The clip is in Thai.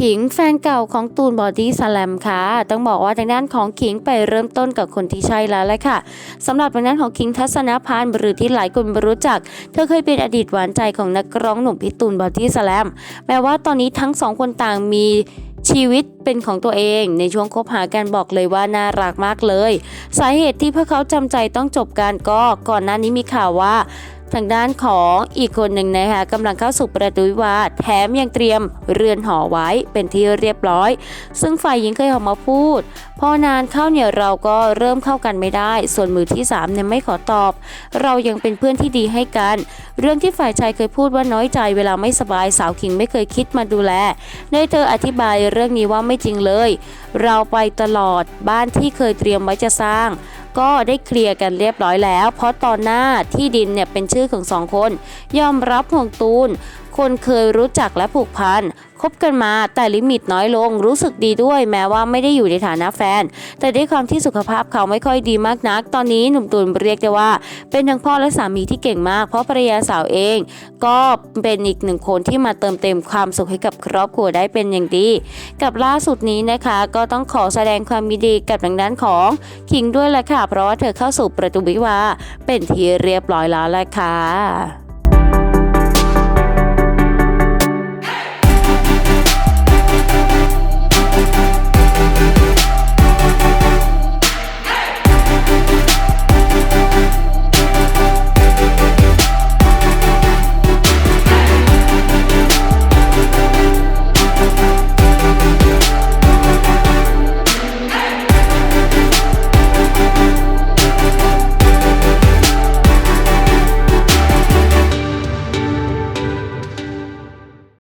ขิงแฟนเก่าของตูนบอดี้สแลมค่ะ ต้องบอกว่าทางด้านของขิงไปเริ่มต้นกับคนที่ใช่แล้วแหละค่ะสำหรับทางด้านของขิงทัศนพันธ์หรือที่หลายคนรู้จัก เธอเคยเป็นอดีตหวานใจของนักร้องหนุ่มพี่ตูนบอดี้สแลมแม้ว่าตอนนี้ทั้งสองคนต่างมีชีวิตเป็นของตัวเองในช่วงคบหากันบอกเลยว่าน่ารักมากเลย สาเหตุที่พวกเขาจำใจต้องจบกันก็ก่อนหน้านี้มีข่าวว่า ทางด้านของอีกคนหนึ่งนะคะกำลังเข้าสู่ประตูวิวาแถมยังเตรียมเรือนหอไว้เป็นที่เรียบร้อย ซึ่งฝ่ายหญิงเคยออกมาพูด พอนานเข้าเนี่ยเราก็เริ่มเข้ากันไม่ได้ ส่วนมือที่3เนี่ยไม่ขอตอบ เรายังเป็นเพื่อนที่ดีให้กัน เรื่องที่ฝ่ายชายเคยพูดว่าน้อยใจเวลาไม่สบายสาวคิงไม่เคยคิดมาดูแลโดยเธออธิบายเรื่องนี้ว่าไม่จริงเลย เราไปตลอดบ้านที่เคยเตรียมไว้จะสร้าง ก็ได้เคลียร์กันเรียบร้อยแล้ว เพราะตอนหน้าที่ดินเนี่ยเป็นชื่อของสองคน ยอมรับห่วงตูน คนเคยรู้จักและผูกพันคบกันมาแต่ลิมิตน้อยลงรู้สึกดีด้วยแม้ว่าไม่ได้อยู่ในฐานะแฟน แต่ด้วยความที่สุขภาพเขาไม่ค่อยดีมากนัก ตอนนี้หนุ่มตูนเรียกได้ว่า เป็นทั้งพ่อและสามีที่เก่งมาก เพราะภรรยาสาวเอง ก็เป็นอีกหนึ่งคนที่มาเติมเต็มความสุขให้กับครอบครัวได้เป็นอย่างดี กับล่าสุดนี้นะคะ ก็ต้องขอแสดงความยินดีกับทางด้านของคิงด้วยแหละค่ะเพราะว่าเธอเข้าสู่ประตูวิวาเป็นที่เรียบร้อยแล้วแหละค่ะ